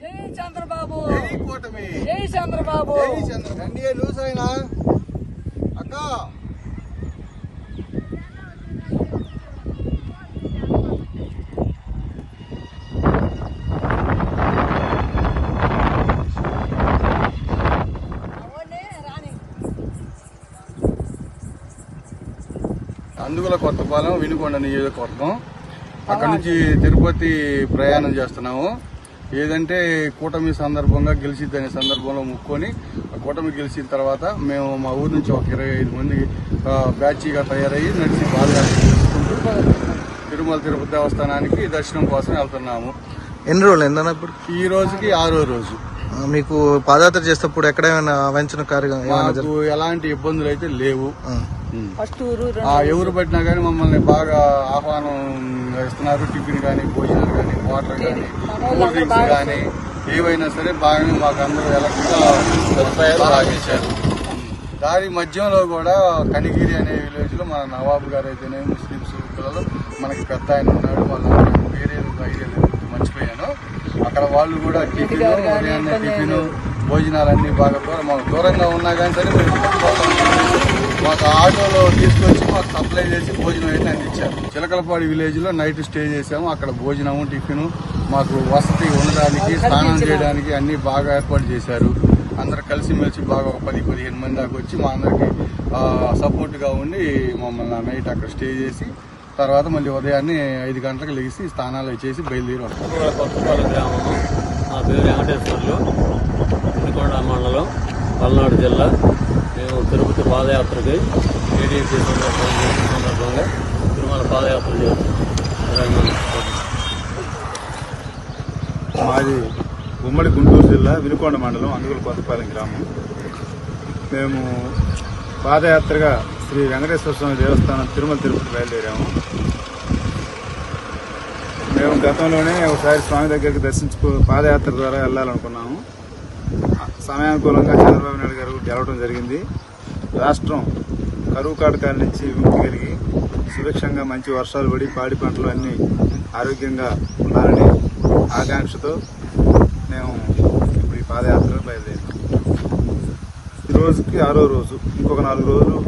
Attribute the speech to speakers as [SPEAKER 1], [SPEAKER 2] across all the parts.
[SPEAKER 1] జై చంద్రబాబు.
[SPEAKER 2] జై కూటమి.
[SPEAKER 1] జై చంద్రబాబు.
[SPEAKER 2] జై చంద్ర ఎన్డీఏ లూస్ అయినా? అక్క. అందుగుల కొత్తపాలెం వినుకొండ నియోజకవర్గం. అక్కడ నుంచి తిరుపతి ప్రయాణం చేస్తున్నాము. ఏదంటే కూటమి సందర్భంగా గెలిచిద్దనే సందర్భంలో ముక్కొని ఆ కూటమి గెలిచిన తర్వాత మేము మా ఊరు నుంచి ఒక ఇరవై ఐదు మంది బ్యాచీగా తయారయ్యి నడిచి పాదయాత్ర చేసుకుంటూ తిరుమల తిరుపతి దేవస్థానానికి దర్శనం కోసం వెళ్తున్నాము.
[SPEAKER 3] ఎన్ని రోజులు ఏందన్న ఇప్పుడు?
[SPEAKER 2] ఈ రోజుకి ఆరో రోజు.
[SPEAKER 3] మీకు పాదయాత్ర చేసేటప్పుడు ఎక్కడ ఏమైనా వంచన కార్యం ఏమైనా
[SPEAKER 2] మాకు
[SPEAKER 3] జరుగు
[SPEAKER 2] ఎలాంటి ఇబ్బందులు అయితే లేవు ఉమ్.
[SPEAKER 1] ఫస్ట్ ఊరు
[SPEAKER 2] ఆ ఎవరు పట్టినా కానీ మమ్మల్ని బాగా ఆహ్వానం ఇస్తున్నారు టిఫిన్ కానీ భోజనాలు కానీ వాటర్ కానీ కూల్ డ్రింక్స్ కానీ ఏవైనా సరే బాగానే మాకు అందరూ ఎలక్ట్రికల్ సదుపాయాలు బాగా ఇచ్చారు దారి మధ్యంలో కూడా కనిగిరి అనే విలేజ్లో మన నవాబు గారు అయితేనే ముస్లింస్ పిల్లలు మనకి పెద్ద ఆయన ఉన్నాడు. వాళ్ళ వేరే ఐడియా మర్చిపోయాను. అక్కడ వాళ్ళు కూడా టిఫిన్ ఉదయాన్నే టిఫిన్ భోజనాలన్నీ బాగా దూరం మాకు దూరంగా ఉన్నా కానీ సరే మేము మాకు ఆటోలో తీసుకొచ్చి మాకు సప్లై చేసి భోజనం అయితే అందించారు చిలకలపాడి విలేజ్లో నైట్ స్టే చేసాము అక్కడ భోజనము టిఫిన్ మాకు వసతి ఉండడానికి స్నానం చేయడానికి అన్ని బాగా ఏర్పాటు చేశారు. అందరు కలిసిమెలిసి బాగా ఒక పది పదిహేను మంది దాకా వచ్చి మా అందరికి సపోర్ట్గా ఉండి మమ్మల్ని నైట్ అక్కడ స్టే చేసి తర్వాత మళ్ళీ ఉదయాన్నే ఐదు గంటలకు లెగిసి స్నానాలు చేసి బయలుదేరి వస్తాం.
[SPEAKER 4] నా పేరు వెంకటేశ్వర్లు మండలం పల్నాడు జిల్లా. తిరుపతి పాదయాత్రకి టీడీపీ సందర్భంగా తిరుమల పాదయాత్ర
[SPEAKER 5] మాది ఉమ్మడి గుంటూరు జిల్లా వినుకొండ మండలం అందుగుల కొత్తపాలెం గ్రామం. మేము పాదయాత్రగా శ్రీ వెంకటేశ్వర స్వామి దేవస్థానం తిరుమల తిరుపతి బయలుదేరాము. మేము గతంలోనే ఒకసారి స్వామి దగ్గరికి దర్శించుకో పాదయాత్ర ద్వారా వెళ్ళాలనుకున్నాము. సమయానుకూలంగా చంద్రబాబు నాయుడు గారు గెలవడం జరిగింది. రాష్ట్రం కరువు కాటకాల నుంచి విముక్తి కలిగి సురక్షంగా మంచి వర్షాలు పడి పాడి పంటలు అన్నీ ఆరోగ్యంగా ఉండాలని ఆకాంక్షతో మేము ఇప్పుడు ఈ పాదయాత్ర బయలుదేరాం. ఈ రోజుకి ఆరో రోజు. ఇంకొక నాలుగు రోజులు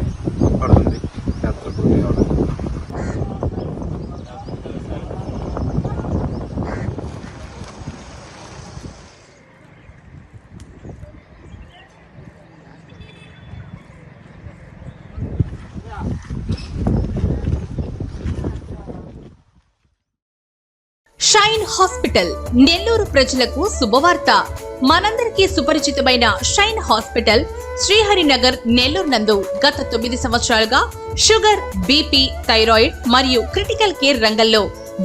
[SPEAKER 6] షైన్ హాస్పిటల్ నెల్లూరు ప్రజలకు శుభవార్త. మనందరికీ సుపరిచితమైన షైన్ హాస్పిటల్ శ్రీహరినగర్ నెల్లూరు నందు గత తొమ్మిది సంవత్సరాలుగా షుగర్ బీపీ థైరాయిడ్ మరియు క్రిటికల్ కేర్ రంగంలో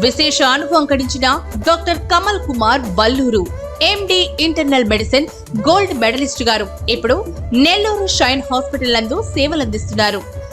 [SPEAKER 6] విశేష అనుభవం గడించిన doctor Kamal Kumar Valluru MD internal medicine gold medalist గారు. ఇప్పుడు నెల్లూరు షైన్ హాస్పిటల్ నందు సేవలందిస్తున్నారు.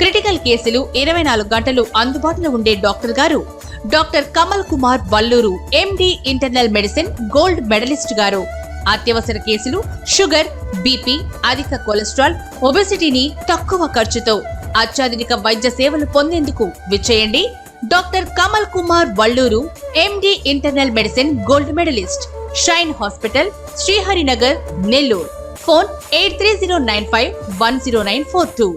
[SPEAKER 6] క్రిటికల్ కేసులు ఇరవై నాలుగు గంటలు అందుబాటులో ఉండే డాక్టర్ గారు. Doctor Kamal Kumar Valluru MD internal medicine gold medalist గారు. అత్యవసర కేసులు షుగర్ బీపీ అధిక కొలెస్ట్రాల్ ఒబెసిటీని తక్కువ ఖర్చుతో అత్యాధునిక వైద్య సేవలు పొందేందుకు విచ్చేయండి. Doctor Kamal Kumar Valluru MD internal medicine gold medalist Shine hospital Sriharinagar Nellore. Phone eight three zero nine five one zero nine four two.